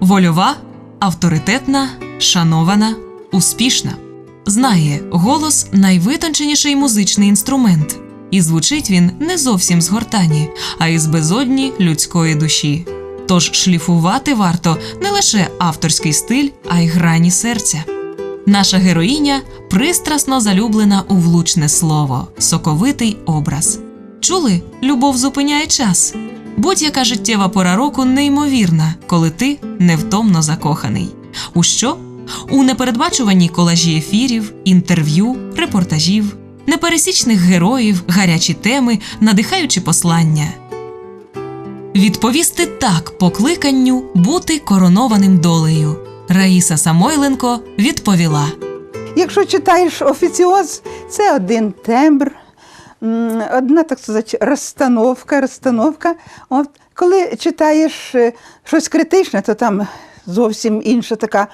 Вольова, авторитетна, шанована, успішна. Знає, голос найвитонченіший музичний інструмент, і звучить він не зовсім з гортані, а із безодні людської душі. Тож шліфувати варто не лише авторський стиль, а й грані серця. Наша героїня пристрасно залюблена у влучне слово, соковитий образ. Чули, любов зупиняє час. Будь-яка життєва пора року неймовірна, коли ти невтомно закоханий. У що? У непередбачуванні колажі ефірів, інтерв'ю, репортажів, непересічних героїв, гарячі теми, надихаючі послання. Відповісти так покликанню бути коронованим долею. Раїса Самойленко відповіла. Якщо читаєш офіціоз, це один тембр, одна, так сказати, розстановка, розстановка. От, коли читаєш е, щось критичне, то там зовсім інша така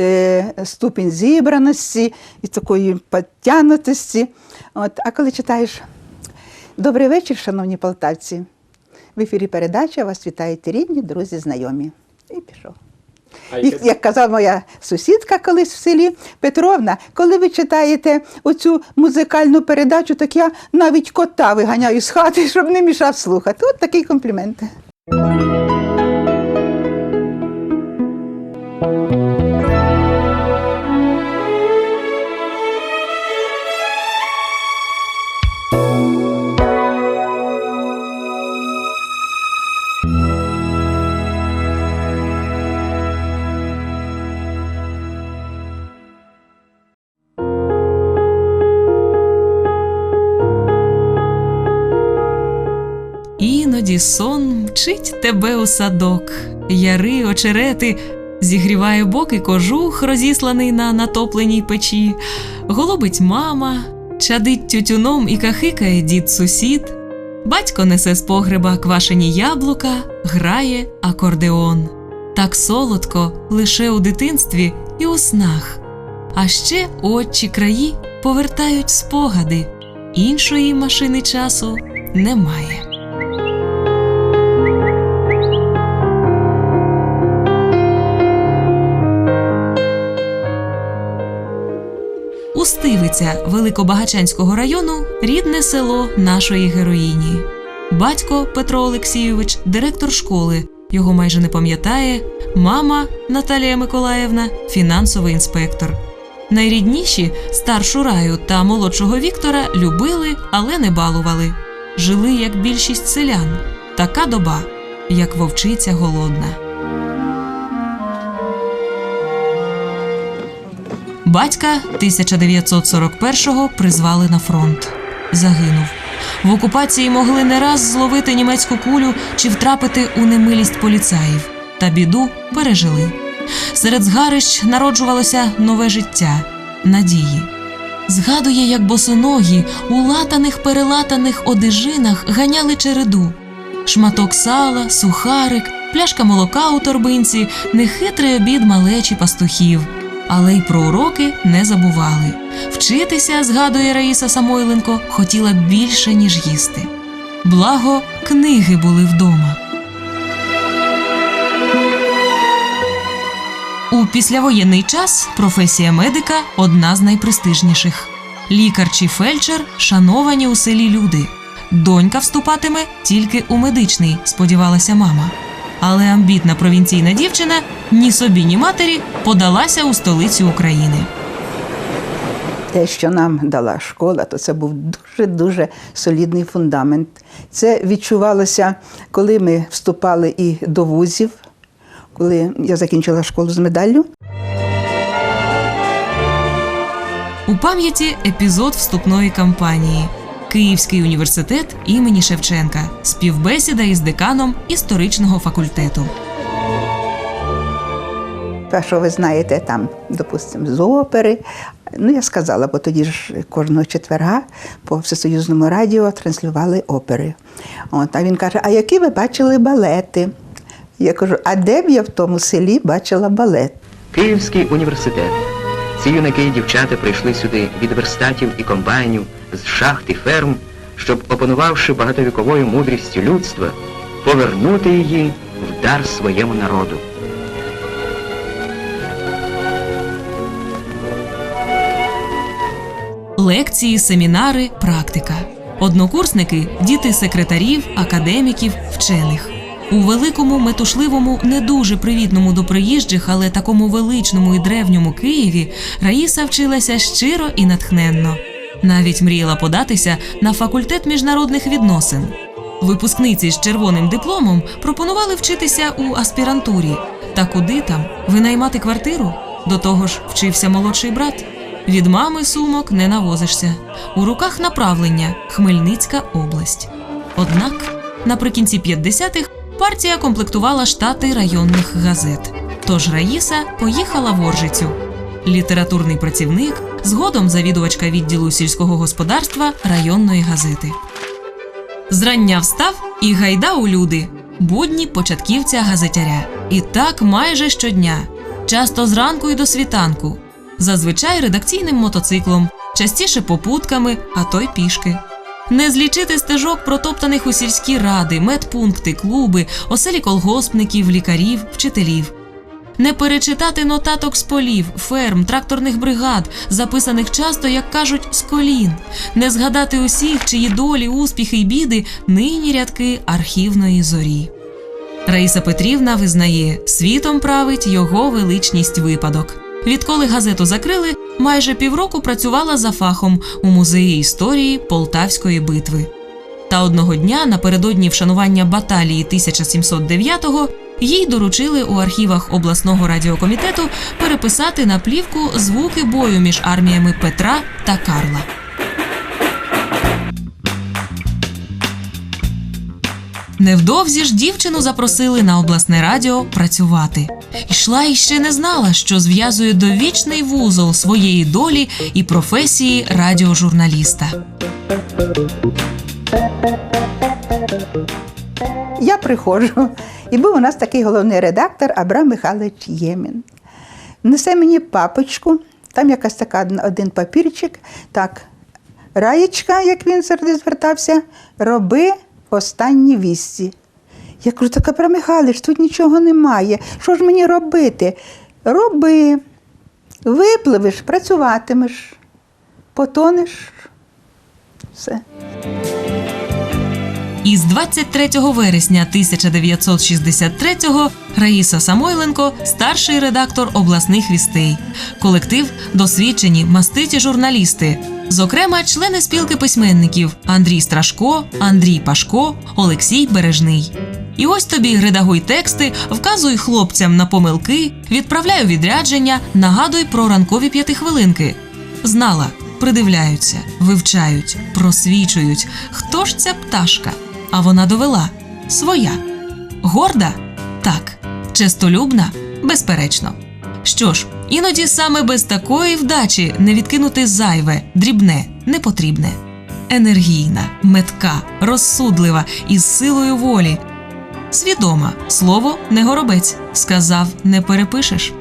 е, ступінь зібраності і такої підтягнутості. От, а коли читаєш Добрий вечір, шановні полтавці. В ефірі передача вас вітають рідні, друзі, знайомі. І пішов. І, як казала моя сусідка колись в селі Петровна, коли ви читаєте оцю музикальну передачу, так я навіть кота виганяю з хати, щоб не мішав слухати. От такий комплімент. Сон мчить тебе у садок, яри, очерети, зігріває боки кожух, розісланий на натопленій печі, голубить мама, чадить тютюном і кахикає дід сусід. Батько несе з погреба квашені яблука, грає акордеон. Так солодко лише у дитинстві і у снах. А ще отчі краї повертають спогади. Іншої машини часу немає. Устивиця Великобагачанського району рідне село нашої героїні. Батько Петро Олексійович, директор школи, його майже не пам'ятає. Мама Наталія Миколаївна, фінансовий інспектор. Найрідніші старшу раю та молодшого Віктора любили, але не балували. Жили як більшість селян. Така доба, як вовчиця голодна. Батька 1941-го призвали на фронт. Загинув. В окупації могли не раз зловити німецьку кулю чи втрапити у немилість поліцаїв. Та біду пережили. Серед згарищ народжувалося нове життя, надії. Згадує, як босоногі у латаних перелатаних одежинах ганяли череду. Шматок сала, сухарик, пляшка молока у торбинці, нехитрий обід малечі пастухів. Але й про уроки не забували. Вчитися, згадує Раїса Самойленко, хотіла більше, ніж їсти. Благо, книги були вдома. У післявоєнний час професія медика одна з найпрестижніших. Лікар чи фельдшер шановані у селі люди. Донька вступатиме тільки у медичний, сподівалася мама. Але амбітна провінційна дівчина ні собі, ні матері подалася у столицю України. Те, що нам дала школа, то це був дуже-дуже солідний фундамент. Це відчувалося, коли ми вступали і до вузів, коли я закінчила школу з медаллю. У пам'яті епізод вступної кампанії. Київський університет імені Шевченка. Співбесіда із деканом історичного факультету. Те, що ви знаєте, там, допустимо, з опери. Ну, я сказала, бо тоді ж кожного четверга по всесоюзному радіо транслювали опери. От, а він каже: А які ви бачили балети? Я кажу, а де б я в тому селі бачила балет? Київський університет. Ці юнаки і дівчата прийшли сюди від верстатів і комбайнів, з шахт і ферм, щоб, опанувавши багатовіковою мудрістю людства, повернути її в дар своєму народу. лекції, семінари, практика. Однокурсники діти секретарів, академіків, вчених. У великому, метушливому, не дуже привітному до приїжджих, але такому величному і древньому Києві Раїса вчилася щиро і натхненно. Навіть мріяла податися на факультет міжнародних відносин. Випускниці з червоним дипломом пропонували вчитися у аспірантурі. Та куди там винаймати квартиру? До того ж, вчився молодший брат. Від мами сумок не навозишся. У руках направлення Хмельницька область. Однак наприкінці 50-х партія комплектувала штати районних газет. Тож Раїса поїхала в Оржицю. Літературний працівник, згодом завідувачка відділу сільського господарства районної газети. Зрання встав і гайда у люди. Будні початківця газетяря. І так майже щодня, часто зранку і до світанку. Зазвичай редакційним мотоциклом, частіше попутками, а то й пішки. Не злічити стежок, протоптаних у сільські ради, медпункти, клуби, оселі колгоспників, лікарів, вчителів. Не перечитати нотаток з полів, ферм, тракторних бригад, записаних часто, як кажуть, з колін, не згадати усіх, чиї долі, успіхи й біди нині рядки архівної зорі. Раїса Петрівна визнає, світом править його величність випадок. Відколи газету закрили, майже півроку працювала за фахом у музеї історії Полтавської битви. Та одного дня, напередодні вшанування баталії 1709-го, їй доручили у архівах обласного радіокомітету переписати на плівку звуки бою між арміями Петра та Карла. Невдовзі ж дівчину запросили на обласне радіо працювати. Йшла і ще не знала, що зв'язує довічний вузол своєї долі і професії радіожурналіста. Я приходжу, і був у нас такий головний редактор Абрам Михайлович Ємін. Несе мені папочку, там якась така один папірчик. Так, Раєчка, як він завжди звертався, роби останні вісті. Я кажу, так Абрам Михайлович, тут нічого немає. Що ж мені робити? Роби, випливеш, працюватимеш, потонеш. Все. Із 23 вересня 1963-го Раїса Самойленко старший редактор обласних вістей. Колектив досвідчені маститі журналісти. Зокрема, члени спілки письменників Андрій Страшко, Андрій Пашко, Олексій Бережний. І ось тобі редагуй тексти, вказуй хлопцям на помилки, відправляй у відрядження, нагадуй про ранкові п'ятихвилинки. Знала, придивляються, вивчають, просвічують. Хто ж ця пташка? А вона довела своя. Горда? Так. Честолюбна? Безперечно. Що ж, іноді саме без такої вдачі не відкинути зайве, дрібне, непотрібне. Енергійна, метка, розсудлива із силою волі. Свідома, слово не горобець, сказав, не перепишеш.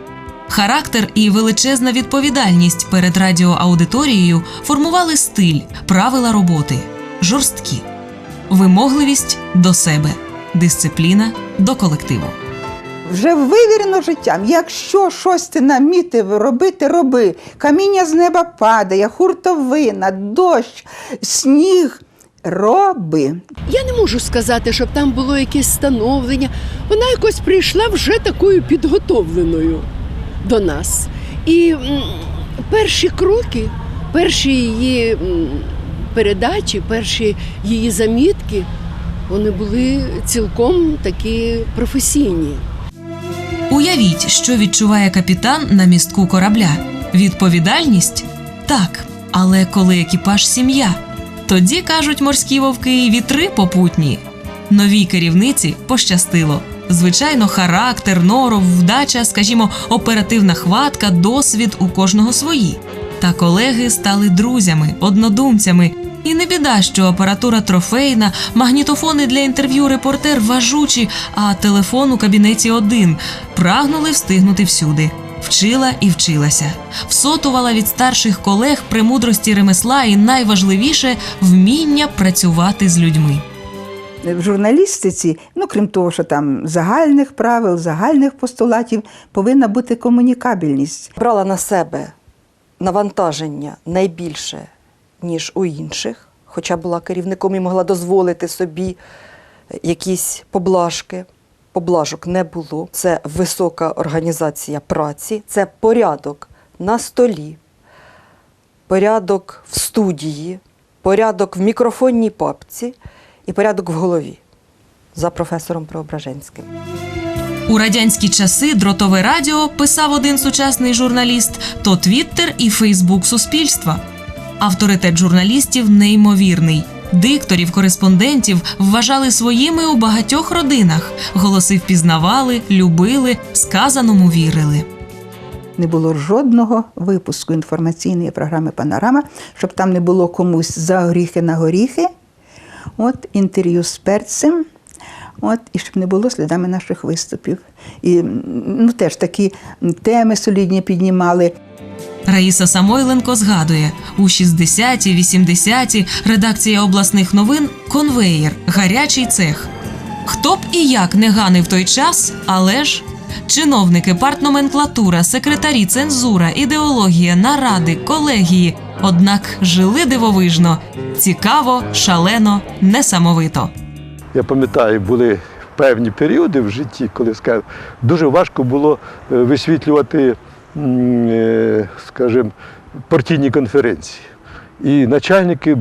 Характер і величезна відповідальність перед радіоаудиторією формували стиль, правила роботи, жорсткі, вимогливість до себе, дисципліна до колективу. Вже вивірено життям. Якщо щось ти намітив робити, роби. Каміння з неба падає, хуртовина, дощ, сніг. Роби. Я не можу сказати, щоб там було якесь становлення. Вона якось прийшла вже такою підготовленою до нас. І м, перші кроки, перші її м, передачі, перші її замітки, вони були цілком такі професійні. Уявіть, що відчуває капітан на містку корабля. Відповідальність? Так, але коли екіпаж сім'я, тоді кажуть морські вовки вітри попутні. Новій керівниці пощастило. Звичайно, характер, норов, вдача, скажімо, оперативна хватка, досвід у кожного свої. Та колеги стали друзями, однодумцями. І не біда, що апаратура трофейна, магнітофони для інтерв'ю репортер важучі, а телефон у кабінеті один. Прагнули встигнути всюди. Вчила і вчилася, всотувала від старших колег премудрості ремесла і найважливіше вміння працювати з людьми. в журналістиці, ну крім того, що там загальних правил, загальних постулатів, повинна бути комунікабельність. брала на себе навантаження найбільше, ніж у інших, хоча була керівником і могла дозволити собі якісь поблажки. Поблажок не було. Це висока організація праці, це порядок на столі, порядок в студії, порядок в мікрофонній папці і порядок в голові за професором Преображенським. У радянські часи дротове радіо писав один сучасний журналіст, то Твіттер і Фейсбук суспільства. Авторитет журналістів неймовірний. Дикторів, кореспондентів вважали своїми у багатьох родинах. Голоси впізнавали, любили, сказаному вірили. Не було жодного випуску інформаційної програми Панорама, щоб там не було комусь за горіхи на горіхи. От інтерв'ю з перцем. От, і щоб не було слідами наших виступів. І ну, теж такі теми солідні піднімали. Раїса Самойленко згадує, у 60-ті, 80-ті редакція обласних новин конвеєр, гарячий цех. Хто б і як не ганив той час, але ж чиновники, партноменклатура, секретарі, цензура, ідеологія, наради, колегії. Однак жили дивовижно, цікаво, шалено, несамовито. Я пам'ятаю, були певні періоди в житті, коли скажімо, дуже важко було е, висвітлювати, скажімо, партійні конференції. І начальники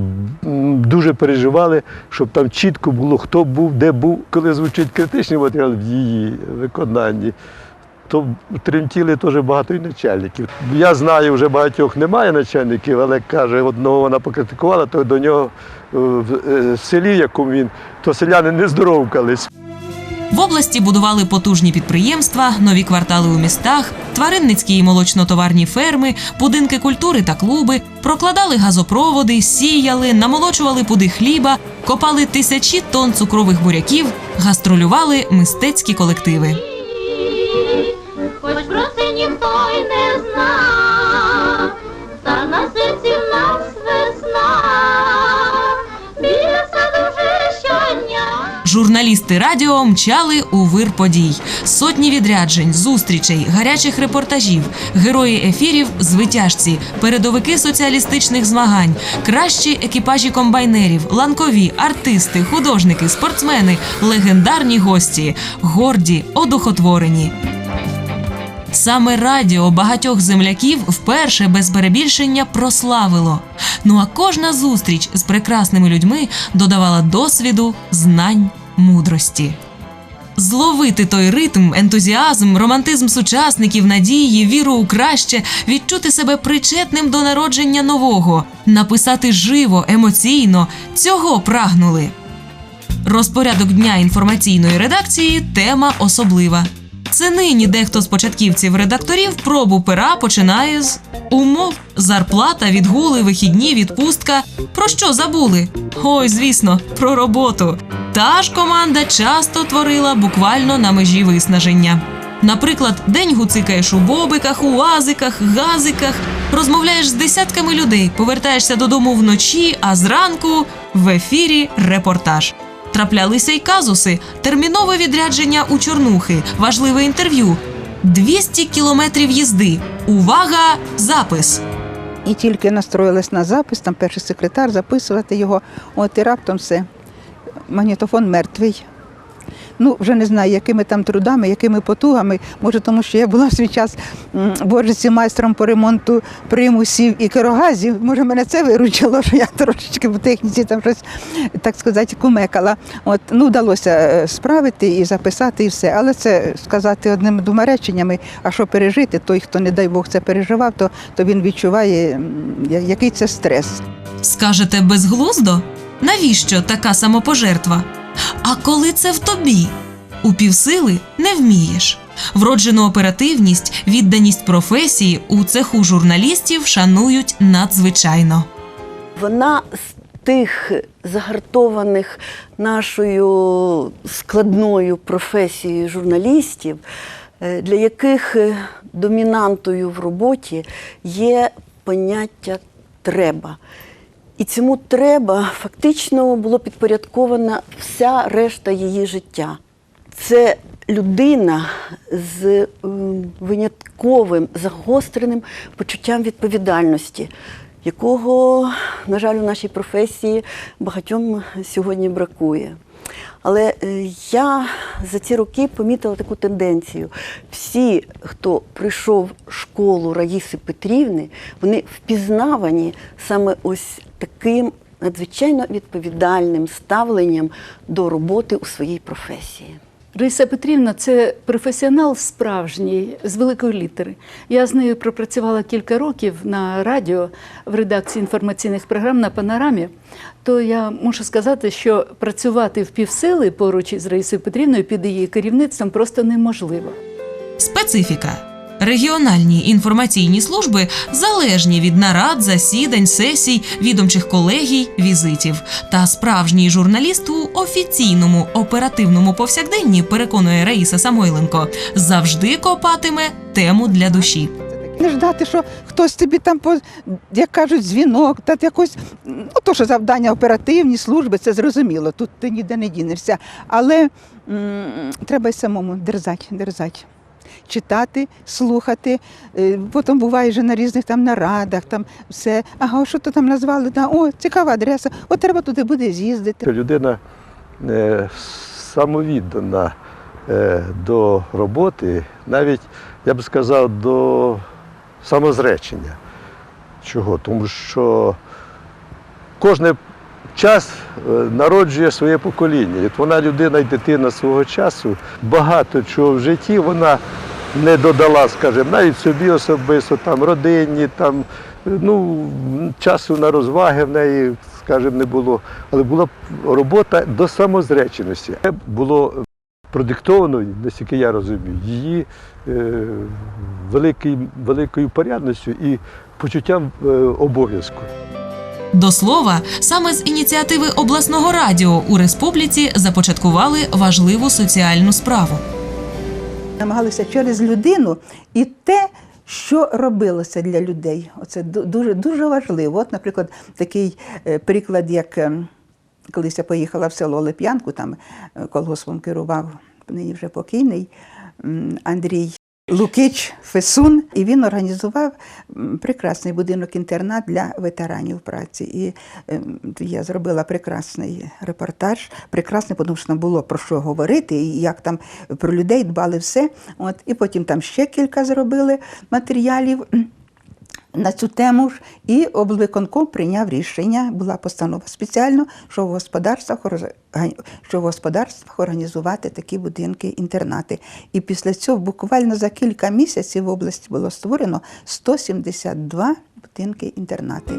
дуже переживали, щоб там чітко було, хто був, де був. Коли звучить критичний матеріал в її виконанні, то тремтіли теж багато і начальників. Я знаю, вже багатьох немає начальників, але каже, одного вона покритикувала, то до нього е, в е, селі, в якому він, то селяни не здоровкались. В області будували потужні підприємства, нові квартали у містах, тваринницькі і молочно-товарні ферми, будинки культури та клуби, прокладали газопроводи, сіяли, намолочували пуди хліба, копали тисячі тонн цукрових буряків, гастролювали мистецькі колективи. Хоч про це ніхто й не зна, та на серці в нас Журналісти радіо мчали у вир подій. Сотні відряджень, зустрічей, гарячих репортажів, герої ефірів, звитяжці, передовики соціалістичних змагань, кращі екіпажі комбайнерів, ланкові, артисти, художники, спортсмени, легендарні гості, горді, одухотворені. Саме радіо багатьох земляків вперше без перебільшення прославило. Ну а кожна зустріч з прекрасними людьми додавала досвіду, знань, мудрості. Зловити той ритм, ентузіазм, романтизм сучасників, надії, віру у краще, відчути себе причетним до народження нового, написати живо, емоційно цього прагнули. Розпорядок дня інформаційної редакції тема особлива. Це нині дехто з початківців редакторів пробу пера починає з умов, зарплата, відгули, вихідні, відпустка. Про що забули? Ой, звісно, про роботу. Та ж команда часто творила буквально на межі виснаження. Наприклад, день гуцикаєш у бобиках, у азиках, газиках, розмовляєш з десятками людей, повертаєшся додому вночі, а зранку в ефірі репортаж. Траплялися й казуси, термінове відрядження у Чорнухи, важливе інтерв'ю. 200 кілометрів їзди. Увага! Запис. І тільки настроїлась на запис, там перший секретар, записувати його. От і раптом все. Магнітофон мертвий. Ну, вже не знаю, якими там трудами, якими потугами. Може, тому що я була в свій час Боржиці майстром по ремонту примусів і керогазів. Може, мене це виручило, що я трошечки в техніці там щось, так сказати, кумекала. От, ну, вдалося е, справити і записати, і все. Але це сказати одними двома реченнями, а що пережити, той, хто, не дай Бог, це переживав, то, то він відчуває, який це стрес. Скажете безглуздо? Навіщо така самопожертва? А коли це в тобі? У півсили не вмієш. Вроджену оперативність, відданість професії у цеху журналістів шанують надзвичайно. Вона з тих загартованих нашою складною професією журналістів, е, для яких е, домінантою в роботі є поняття треба. І цьому треба фактично було підпорядкована вся решта її життя. Це людина з винятковим загостреним почуттям відповідальності, якого, на жаль, у нашій професії багатьом сьогодні бракує. Але е, я за ці роки помітила таку тенденцію. Всі, хто прийшов в школу Раїси Петрівни, вони впізнавані саме ось таким надзвичайно відповідальним ставленням до роботи у своїй професії. Раїса Петрівна це професіонал справжній з великої літери. Я з нею пропрацювала кілька років на радіо в редакції інформаційних програм на панорамі. То я можу сказати, що працювати в півсили поруч із Раїсою Петрівною під її керівництвом просто неможливо. Специфіка. Регіональні інформаційні служби залежні від нарад, засідань, сесій, відомчих колегій, візитів. Та справжній журналіст у офіційному оперативному повсякденні, переконує Раїса Самойленко, завжди копатиме тему для душі. Не ждати, що хтось тобі там, як кажуть, дзвінок, та якось, ну то, що завдання оперативні служби, це зрозуміло, тут ти ніде не дінешся. Але м, треба й самому дерзати, дерзати. Читати, слухати. Е, Потім буває вже на різних там нарадах, там все. Ага, що то там назвали? Да, О, цікава адреса. От треба туди буде з'їздити. Людина е, самовіддана е, до роботи, навіть, я б сказав, до самозречення. Чого? Тому що кожен час е, народжує своє покоління. От вона людина і дитина свого часу, багато чого в житті вона не додала, скажімо, навіть собі особисто, там, родині, там, ну, часу на розваги в неї, скажімо, не було. Але була робота до самозреченості. Було продиктовано, наскільки я розумію, її е, великий, великою порядністю і почуттям е, обов'язку. До слова, саме з ініціативи обласного радіо у республіці започаткували важливу соціальну справу. намагалися через людину і те, що робилося для людей. Оце дуже, дуже важливо. От, наприклад, такий е, приклад, як е, колись я поїхала в село Лип'янку, там е, колгоспом керував нині вже покійний Андрій. Лукич Фесун, і він організував прекрасний будинок-інтернат для ветеранів праці. І ем, я зробила прекрасний репортаж, прекрасний, тому що там було про що говорити, і як там про людей дбали все. От, і потім там ще кілька зробили матеріалів. На цю тему ж і облвиконком прийняв рішення, була постанова спеціально, що в господарствах що в господарствах організувати такі будинки-інтернати. І після цього буквально за кілька місяців в області було створено 172 будинки-інтернати.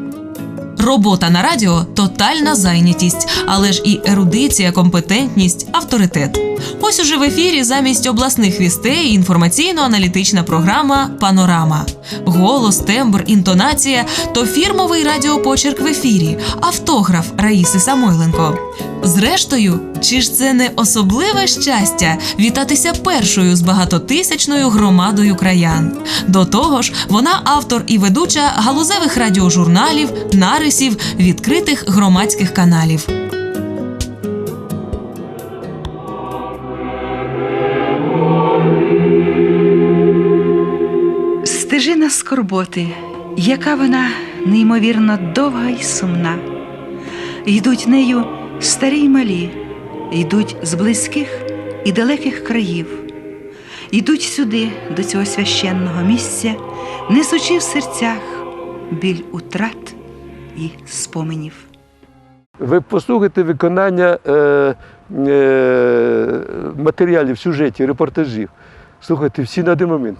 Робота на радіо тотальна зайнятість, але ж і ерудиція, компетентність, авторитет. Ось уже в ефірі замість обласних вістей інформаційно-аналітична програма Панорама. Голос, тембр, інтонація то фірмовий радіопочерк в ефірі, автограф Раїси Самойленко. Зрештою, чи ж це не особливе щастя вітатися першою з багатотисячною громадою краян? До того ж, вона автор і ведуча галузевих радіожурналів, нарисів, відкритих громадських каналів. Стежина скорботи, яка вона неймовірно довга й сумна. Йдуть нею старі й малі, йдуть з близьких і далеких країв, йдуть сюди, до цього священного місця, несучи в серцях біль утрат і споменів. Ви послухайте виконання е, е, матеріалів, сюжетів, репортажів. Слухайте, всі на один момент.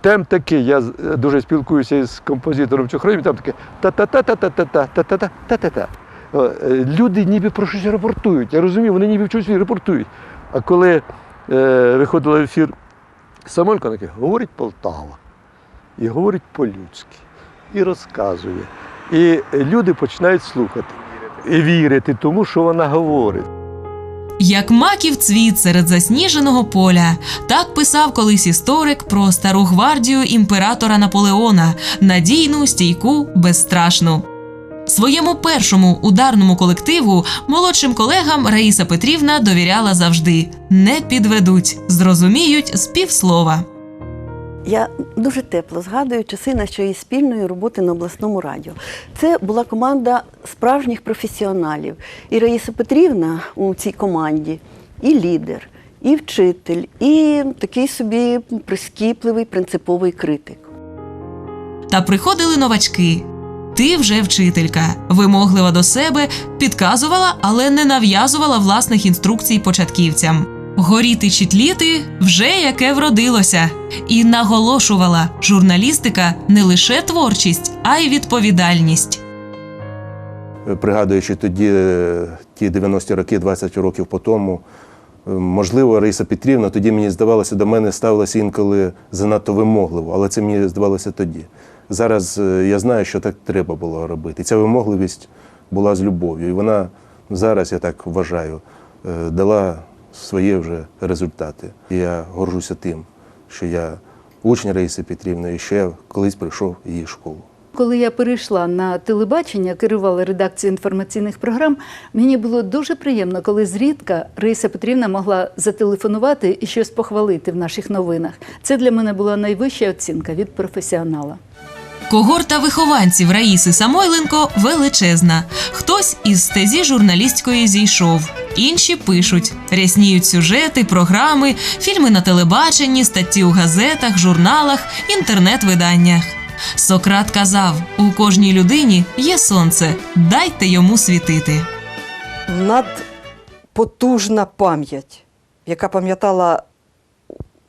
Темп такий, я е, дуже спілкуюся з композитором Чохровим, там таке та-та-та-та-та-та-та-та-та-та-та. Е, Люди ніби про щось репортують. Я розумію, вони ніби в чомусь репортують. А коли е, виходила в ефір Самойленко, таке, говорить Полтава, і говорить по-людськи, і розказує. І люди починають слухати і вірити тому, що вона говорить. Як маків цвіт серед засніженого поля, так писав колись історик про стару гвардію імператора Наполеона, надійну, стійку, безстрашну. Своєму першому ударному колективу молодшим колегам Раїса Петрівна довіряла завжди: не підведуть, зрозуміють з півслова. Я дуже тепло згадую часи нашої спільної роботи на обласному радіо. Це була команда справжніх професіоналів. І Раїса Петрівна у цій команді і лідер, і вчитель, і такий собі прискіпливий принциповий критик. Та приходили новачки. Ти вже вчителька, вимоглива до себе, підказувала, але не нав'язувала власних інструкцій початківцям. Горіти чи тліти вже яке вродилося, і наголошувала, журналістика не лише творчість, а й відповідальність. пригадуючи тоді е, ті 90-ті роки, 20 років по тому, е, можливо, Раїса Петрівна, тоді мені здавалося, до мене ставилася інколи занадто вимогливо, але це мені здавалося тоді. Зараз е, я знаю, що так треба було робити. Ця вимогливість була з любов'ю. І вона зараз, я так вважаю, дала свої вже результати. І я горжуся тим, що я учень Раїси Петрівни і я колись прийшов в її школу. Коли я перейшла на телебачення, керувала редакцією інформаційних програм, мені було дуже приємно, коли зрідка Раїса Петрівна могла зателефонувати і щось похвалити в наших новинах. Це для мене була найвища оцінка від професіонала. Когорта вихованців Раїси Самойленко величезна. Хтось із стезі журналістської зійшов, інші пишуть, рясніють сюжети, програми, фільми на телебаченні, статті у газетах, журналах, інтернет-виданнях. Сократ казав: у кожній людині є сонце, дайте йому світити. надпотужна пам'ять, яка пам'ятала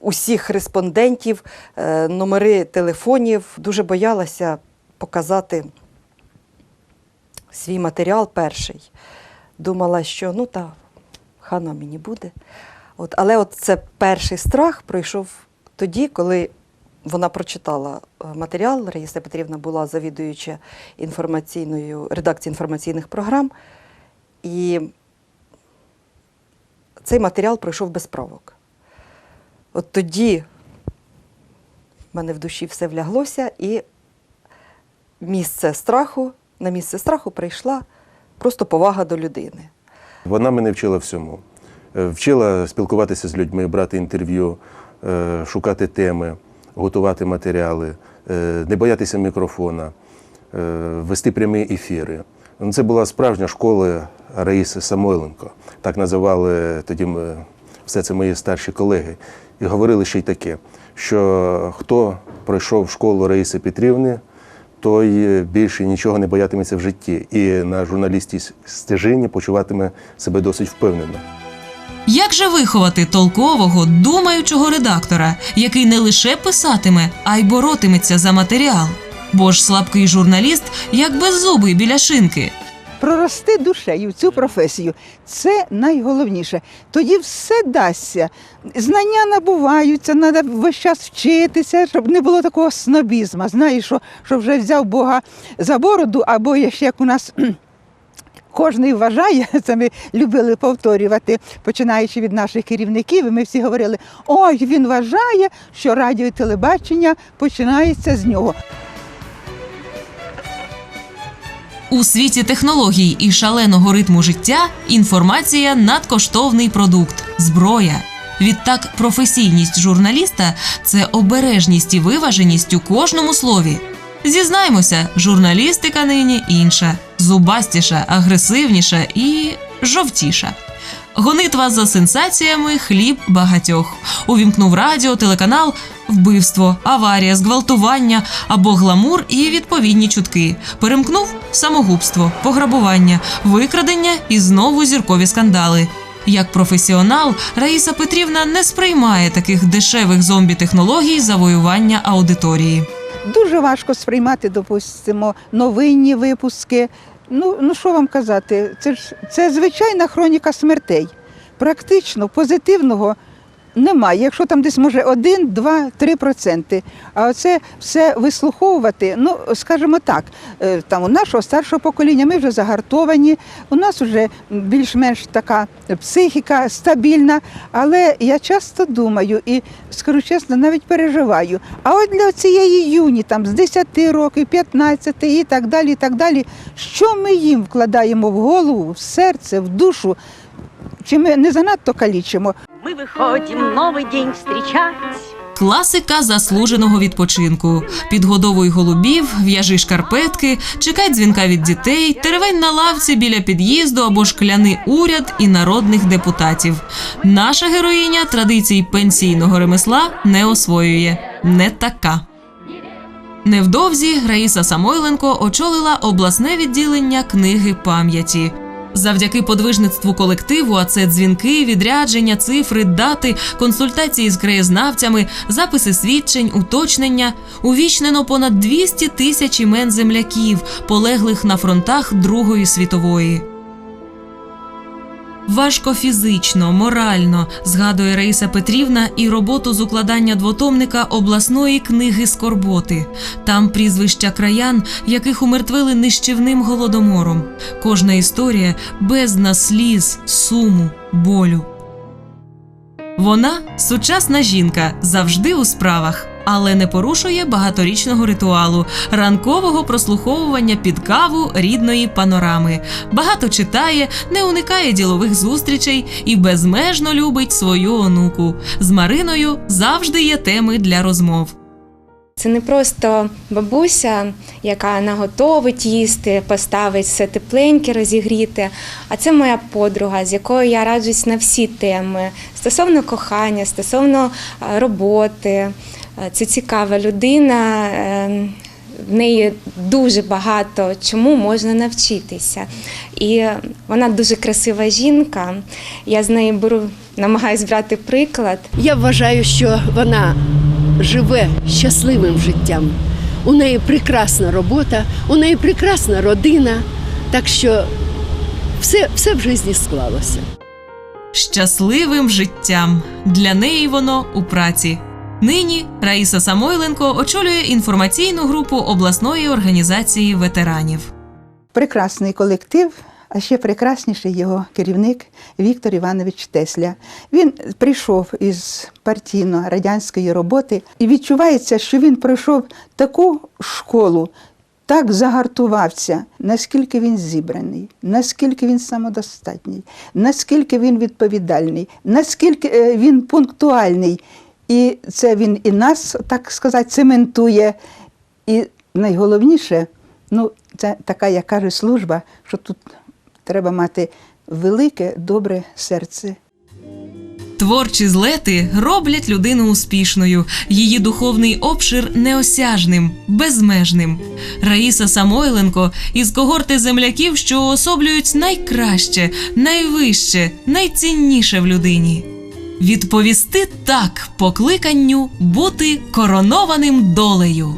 усіх респондентів, е, номери телефонів, дуже боялася показати свій матеріал перший. Думала, що ну та хана мені буде. От, але от це перший страх пройшов тоді, коли вона прочитала е, матеріал. Раїса Петрівна була завідуюча інформаційною редакцією інформаційних програм. І цей матеріал пройшов без правок. От тоді в мене в душі все вляглося, і місце страху, на місце страху прийшла просто повага до людини. Вона мене вчила всьому. Е, Вчила спілкуватися з людьми, брати інтерв'ю, е, шукати теми, готувати матеріали, е, не боятися мікрофона, вести прямі ефіри. Ну, Це була справжня школа Раїси Самойленко. Так називали тоді все це мої старші колеги. І говорили ще й таке, що хто пройшов школу Раїси Петрівни, той більше нічого не боятиметься в житті і на журналістській стежині почуватиме себе досить впевнено. Як же виховати толкового, думаючого редактора, який не лише писатиме, а й боротиметься за матеріал? Бо ж слабкий журналіст, як беззубий біля шинки. Прорости душею в цю професію це найголовніше. Тоді все дасться. Знання набуваються, треба весь час вчитися, щоб не було такого снобізму. Знаєш, що, що вже взяв Бога за бороду, або ще як у нас. Кожний вважає, це ми любили повторювати, починаючи від наших керівників. Ми всі говорили: ой, він вважає, що радіо і телебачення починається з нього. У світі технологій і шаленого ритму життя інформація надкоштовний продукт, зброя. Відтак, професійність журналіста це обережність і виваженість у кожному слові. Зізнаймося, журналістика нині інша, зубастіша, агресивніша і жовтіша. Гонитва за сенсаціями хліб багатьох. Увімкнув радіо, телеканал, вбивство, аварія, зґвалтування або гламур і відповідні чутки. Перемкнув самогубство, пограбування, викрадення і знову зіркові скандали. Як професіонал, Раїса Петрівна не сприймає таких дешевих зомбі-технологій завоювання аудиторії. Дуже важко сприймати, допустимо, новинні випуски. Ну, ну що вам казати, це ж це звичайна хроніка смертей. Практично позитивного немає. Якщо там десь може 1, 2, 3 проценти. А оце все вислуховувати, ну скажімо так, е, там у нашого старшого покоління ми вже загартовані, у нас вже більш-менш така психіка стабільна. Але я часто думаю і скажу чесно, навіть переживаю. А от для цієї юні, там з 10 років, 15 і так далі, і так далі, що ми їм вкладаємо в голову, в серце, в душу? Чи ми не занадто калічимо? Мы выходим новый день встречать. Класика заслуженого відпочинку. Підгодовуй голубів, в'яжи шкарпетки, чекай дзвінка від дітей, теревень на лавці біля під'їзду або шкляний уряд і народних депутатів. Наша героїня традицій пенсійного ремесла не освоює. Не така. Невдовзі Раїса Самойленко очолила обласне відділення книги пам'яті. Завдяки подвижництву колективу, а це дзвінки, відрядження, цифри, дати, консультації з краєзнавцями, записи свідчень, уточнення, увічнено понад 200 тисяч імен земляків, полеглих на фронтах Другої світової. Важко фізично, морально згадує Раїса Петрівна і роботу з укладання двотомника обласної книги скорботи. Там прізвища краян, яких умертвили нищівним голодомором. Кожна історія бездна сліз, суму, болю. Вона сучасна жінка, завжди у справах, але не порушує багаторічного ритуалу ранкового прослуховування під каву рідної панорами. Багато читає, не уникає ділових зустрічей і безмежно любить свою онуку. З Мариною завжди є теми для розмов. Це не просто бабуся, яка наготовить їсти, поставить все тепленьке, розігріти. А це моя подруга, з якою я раджусь на всі теми стосовно кохання, стосовно е, роботи. Е, Це цікава людина. е, В неї дуже багато чому можна навчитися. І вона дуже красива жінка. Я з неї беру, намагаюсь брати приклад. Я вважаю, що вона живе щасливим життям. У неї прекрасна робота, у неї прекрасна родина. Так що все, все в житті склалося. щасливим життям. Для неї воно у праці. Нині Раїса Самойленко очолює інформаційну групу обласної організації ветеранів. Прекрасний колектив, а ще прекрасніший його керівник Віктор Іванович Тесля. Він прийшов із партійно-радянської роботи і відчувається, що він пройшов таку школу, так загартувався, наскільки він зібраний, наскільки він самодостатній, наскільки він відповідальний, наскільки е, він пунктуальний. І це він і нас, так сказати, цементує. І найголовніше, ну, це така, як каже, служба, що тут треба мати велике, добре серце. Творчі злети роблять людину успішною, її духовний обшир неосяжним, безмежним. Раїса Самойленко із когорти земляків, що уособлюють найкраще, найвище, найцінніше в людині. Відповісти так покликанню бути коронованим долею.